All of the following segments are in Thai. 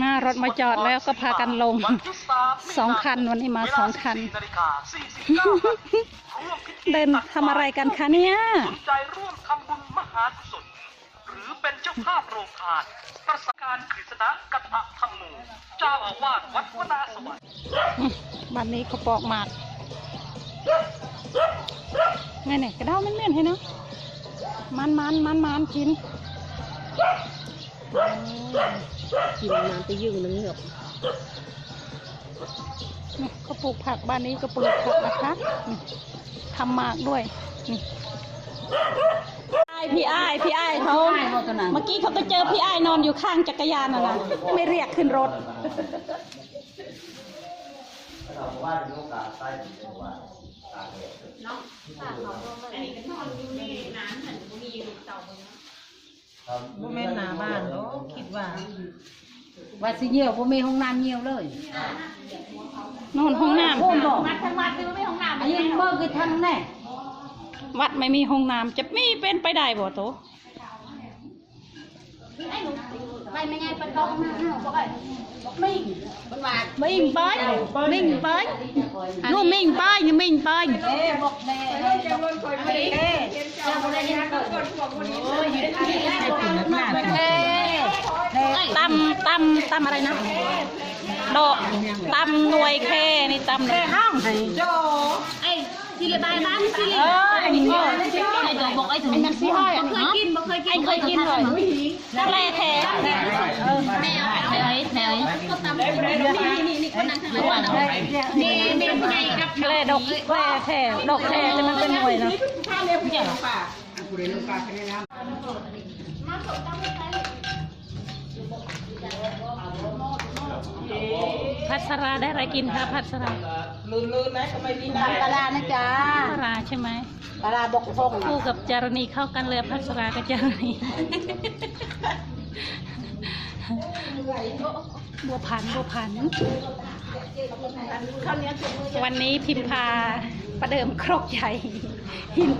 หน้ารถมาจอดแล้วก็พากันลงสองคันวันนี้มาสองคันนาฬิกา49นาทีร่วมพิธีเดินทำอะไรกันคะเนี่ยสนใจร่วมทำบุญมหากุศลหรือเป็นเจ้าภาพโรงทานประสการกฤษณะกัตถธรรมโมเจ้าอาวาสวัดวนาสวรรค์อืมบ้านนี้เขาปอกหมากไงเนี่ยกระเด้ามันเม่นให้เนาะมันมันมันมันกิน กินน้ำไปยืงนึงเหรอนี่เขาปลูกผักบ้านนี้ก็ปลูกผักนะคะนี่ทำหมากด้วย นี่พี่อ้ายพี่อ้ายเขาเมื่อกี้เขาก็เจอพี่อ้ายนอนอยู่ข้างจักรยานน่ะนะไม่เรียกขึ้นรถ บ่แม่นหน้าบ้านเนาะคิดว่าว่าสิเหี่ยวบ่มีห้องน้ำเหี่ยวเลยนอนห้องน้โคนบอกอันนี้เบิ่งคือทันแน่ำวัดไม่มีห้องน้ำจะมีเป็นไปได้บ่โตไปไม่ไงปะต้องนะเฮาบ่ได้มิ่งมันว่ามิ่งไปมิ่งไปนู่นมิ่งไปนี่มิ่งไปเอ๊ะบอกแน่เอ๊ะจะวนคอยไปเอ๊ะจะบ่ได้ ยินก่อนโอ้ยเฮ็ดอะไรให้กินนักหน้าเอ๊ะตำตำตำอะไรนะดอกตำหน่วยแค่นี่ตำหน่วยห้ามให้โจไอ้สิริบายบ้านสิริเออไอ้นี่ไอ้ดอกบอกไอ้ถึงมันสิห้อยบ่เคยกินบ่เคยกินเคยกินเลยทะเลแท้แมวแมวแมวก็ตำนี่นี่นี่คนนั้นข้างหลังนี่นี่ผู้ใหญ่กับทะเลดอกแท้แท้ดอกแท้แต่มันเป็นหน่วย เนาะพัสราได้อะไรกินคะพัสราลื่นๆนะทำไมดีนะปลานะจ๊ะพัสราใช่ไหมปลาบกพงคู่กับจารณีเข้ากันเลยพัสรากับจารณีบัวผันบัวผัน วันนี้พิมพา ประเดิมครกใหญ่พิม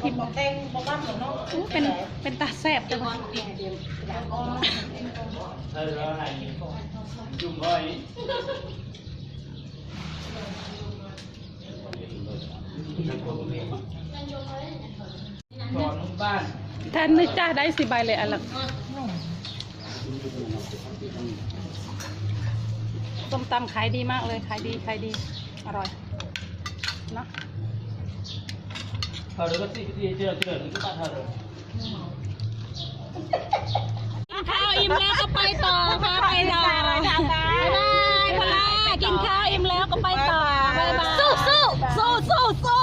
พิมเต็งบ่บ้านเหรอเนาะอู้เป็นเป็นตาแสบจังวะบ้านท่านนึกจ้าได้สิใบเลยอะไรต้มตำขายดีมากเลยขายดีขายดี อร่อย นะเขาเดี๋ยวก็สิที่เจอเจอถึงก็ตัดเธอกินข้าวอิ่มแล้วก็ไปต่อค่ะไปต่อบ๊ายบายพลากินข้าวอิ่มแล้วก็ไปต่อบ๊ายบายสู้สู้สู้สู้สู้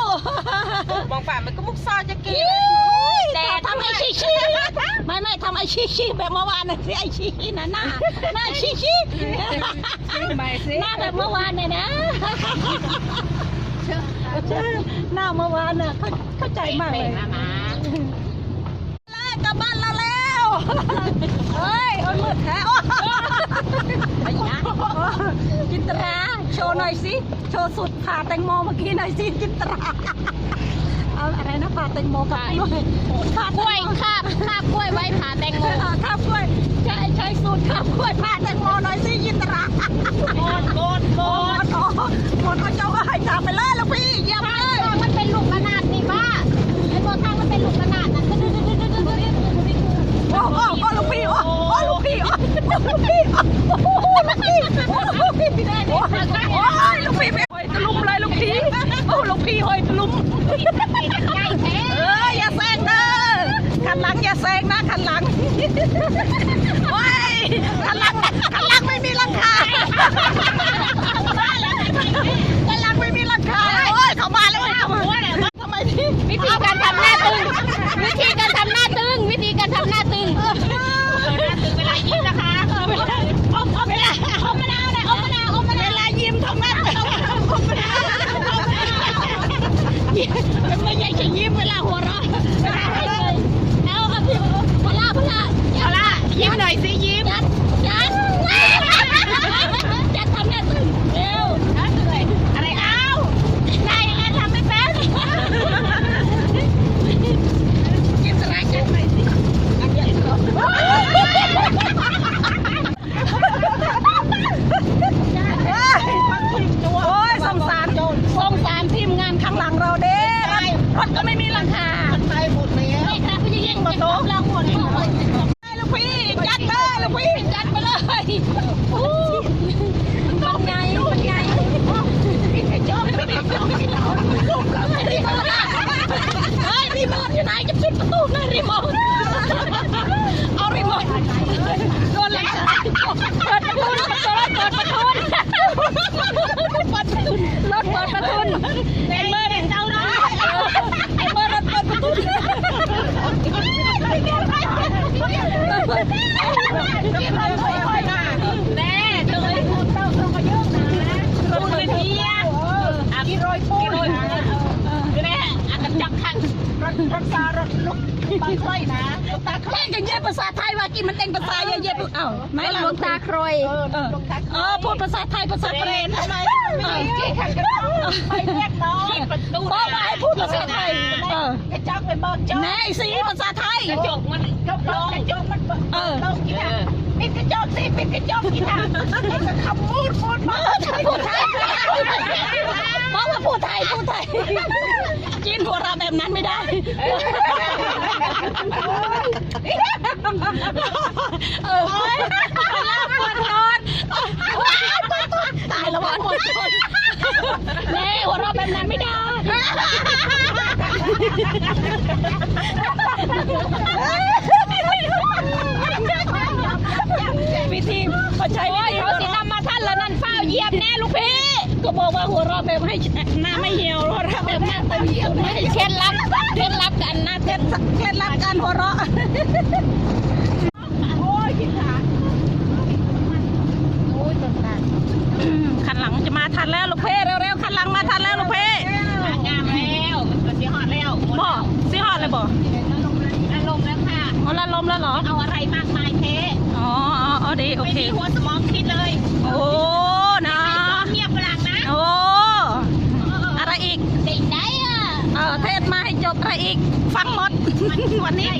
มองป่ามันก็มุกซอจะกินแต่ทำไอชิชิไม่ไม่ทำไอชิชิแบบเมื่อวานน่ะสิไอชิชิน่ะหน้าหน้าชิชิหน้าแบบเมื่อวานเนี่ยนะ หน้าเมื่อวานน่ะเข้าเข้าใจมากเลยกลับบ้านเราแล้วเฮ้ยอนมืดแท้จินตราโชว์หน่อยสิ โชว์สุดผ่าแตงโมเมื่อกี้หน่อยสิจินตรา เอาอะไรนะผ่าแตงโมกับกล้วยผ่ากล้วยคาบคาบกล้วยไว้ผ่าแตงโมคาบกล้วยใช้ใช้สูตรคาบกล้วยผ่าแตงโมหน่อยสิจินตราโกนโกนโกนโกนเอาเจ้าเอ้ยจับไปเลยลูกพี่เยี่ยมเลยมันเป็นลูกขนาดนี่บ้าไอ้โบทางมันเป็นลูกขนาดนะก็ดื้อดื้อดื้อดื้อดื้อโอ้โอ้โอ้ลูกพี่โอ้โอ้ลูกพี่โอ้ลูกพี่โอ้โอ้ลูกพี่โอ้ลูกพี่โอ้โอ้ยลูกพี่ไปโอ้ยตะลุมเลยลูกพี่โอ้ลูกพี่โอ้ยตะลุม เอออย่าแซงเด้อขันหลังอย่าแซงนะขันหลังโอ้ยขันหลังขันหลังไม่มีหลังคาขันหลังไม่มีหลังคาโอ้ยเข้ามาเลยทำไมพี่ วิธีการทำหน้าตึง วิธีการทำหน้าตึง วิธีการทำหน้าตึง เวลายิ้มนะคะเวลาอมอมเวลาอมมะนาวนะอมมะนาวอมมะนาวเวลายิ้มทำหน้าอมมะนาวยิ้มไม่ใช่จะ ยิ้มเวลาหัวเราะเอาเอาพี่พลาพลาพลายิ้มหน่อยสิยิ้มจัดจัดจัดทำหน้าตึงเร็วอะไรเอานายยังไงทำไม่เป็นยิ้มสลายจัดหน่อยสิ ยัดไปเลยโอ้มันไงมันไงจบไม่ได้จบไม่ได้ลูกเราไม่ได้เฮ้ย รีโมทอยู่ไหนจะปิดประตูหน่อยรีโมทเอารีโมทโดนแล้วเปิดประตูรถเปิดเปิดประตูเปิดประตูรถเปิดประตูไอ้เบอร์เห็นเจ้านะไอ้เบอร์รถเปิดประตูแม่เลยพูดเต้าต้องมาเยอะนะพูดเป็นเมียอะกี่ร้อยพูดแม่อันนั้นจักขัง รถรถตารถลุกตาคล้อยนะตาคล้อยกันเย็บภาษาไทยว่ากินมันเองภาษาเย็บเย็บเอ้าไม่ลงตาครอยเออเออพูดภาษาไทยภาษาเกรนทำไมไม่กี่ขังกันไปเรียกน้องบอกว่าให้พูดภาษาไทยเออไอ้จ๊อกไปบอกจ๊อกแม่สิภาษาไทยกระจกมันกระจกกระจกมันเออต้องกินอะปิดกระจกสิปิดกระจกกินอะไอ้ก็คำพูดพูดมาพูดไทยบอกว่าพูดไทยพูดไทยกินหัวเราะ แบบนั้นไม่ได้ เออปวดนอนตายแล้วปวดนอนแม่หัวเราะแบบนั้นไม่ได้วิธีเขาใช้วิธีเขาสินำมาท่านแล้วนั่นเฝ้าเยียบแน่ลูกพี่ ก็บอกว่าหัวเราะแบบให้หน้าไม่เหี่ยวหัวเราะแบบหน้าไม่เหี่ยวไม่เคล็ดลับเคล็ดลับกันนะเคล็ดเคล็ดลับการหัวเราะโอ้ยกินขาโอ้ยตึงขันหลังจะมาทันแล้วลูกเพ่เร็วๆขันหลังมาทันแล้วลูกเพ่งามแล้วมันสิหอดแล้วบ่สิฮอดเลยบ่อารมณ์แล้วค่ะอ๋อละลมแล้วเหรอเอาอะไรมากมายเทอ๋ออ๋ออ๋อดีโอเคไม่มีหัวสมองคิดเลยโอ้นะ เงียบพลังนะ โอ้อะไรอีก เด็กได้อะ เออเทศมาให้จบอะไรอีก ฟังหมด วันนี้